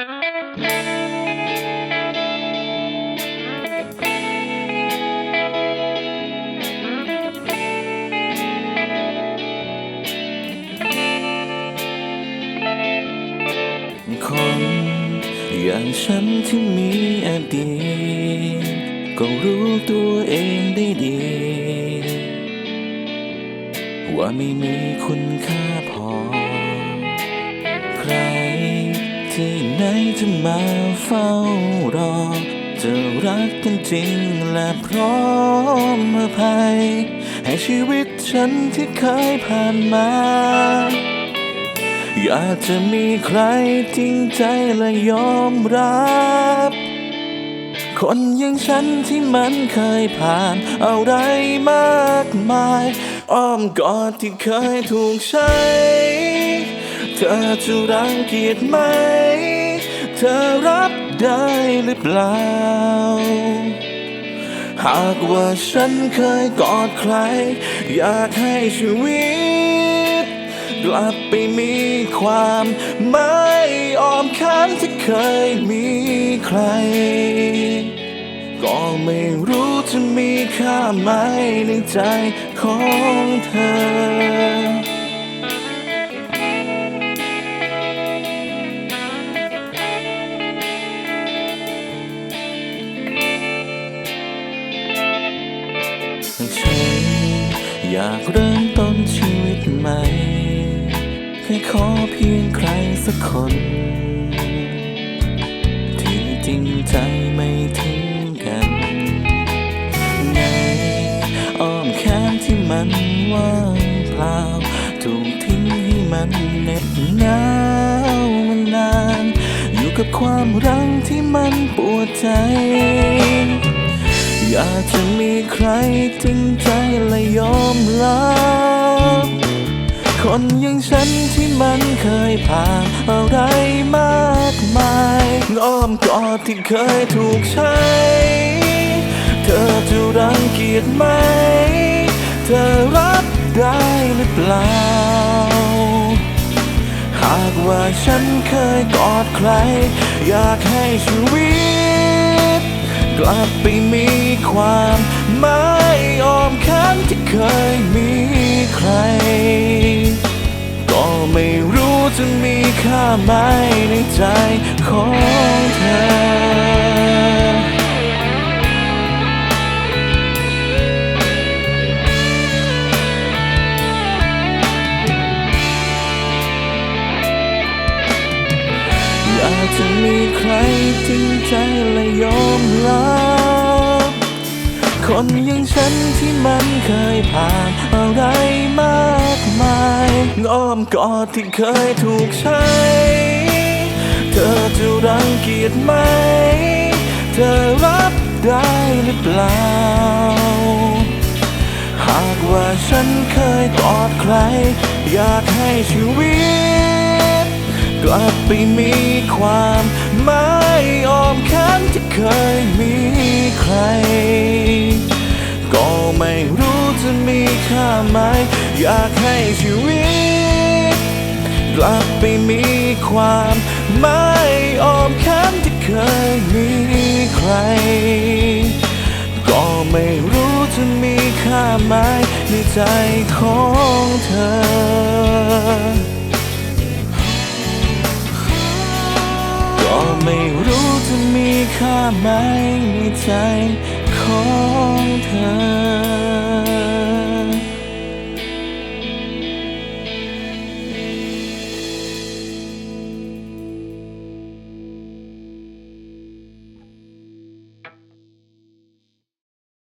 คนอย่างฉันที่มีอดีตก็รู้ตัวเองได้ดี ว่าไม่มีคุณค่าพอ ใคร ที่ไหนจะมาเฝ้ารอ จะรักกันจริงและพร้อมอภัย ให้ชีวิตฉันที่เคยผ่านมา อยากจะมีใครจริงใจและยอมรับ คนอย่างฉันที่มันเคยผ่านอะไรมากมาย อ้อมกอดที่เคยถูกใช้ อจะรังเกียจไหม เธอรับได้หรือเปล่า หากว่าฉันเคยกอดใคร อยากให้ชีวิต กลับไปมีความไม่อ้อมค้างที่เคยมีใคร ก็ไม่รู้จะมีค่าไหมในใจของเธอ อยากเริ่มต้นชีวิตใหม่ แค่ขอเพียงใครสักคน ที่จริงใจไม่ทิ้งกัน ในอ้อมแขนที่มันว่างเปล่า ถูกทิ้งให้มันเหน็บหนาวมานาน อยู่กับความรังที่มันปวดใจ อยากจะมีใครจริงใจและยอมรับคนอย่างฉันที่มันเคยผ่านอะไรมากมายอ้อมกอดที่เคยถูกใช้ เธอจะรังเกียจไหม เธอรับได้หรือเปล่า หากว่าฉันเคยกอดใคร อยากให้ชีวิต กลับไปมีความไม่อ้อมค้างที่เคยมีใคร ก็ไม่รู้จะมีค่าไหมในใจของเธอ จะมีใครจริงใจและยอมรับคนอย่างฉันที่มันเคยผ่านอะไรมากมายอ้อมกอดที่เคยถูกใช้ เธอจะรังเกียจไหม เธอรับได้หรือเปล่า หากว่าฉันเคยกอดใคร อยากให้ชีวิต กลับไปมีความไม่อ้อมค้างที่เคยมีใคร ก็ไม่รู้จะมีค่าไหม อยากให้ชีวิต กลับไปมีความไม่อ้อมค้างที่เคยมีใคร ก็ไม่รู้จะมีค่าไหมในใจของเธอ ไหมในใจของเธอ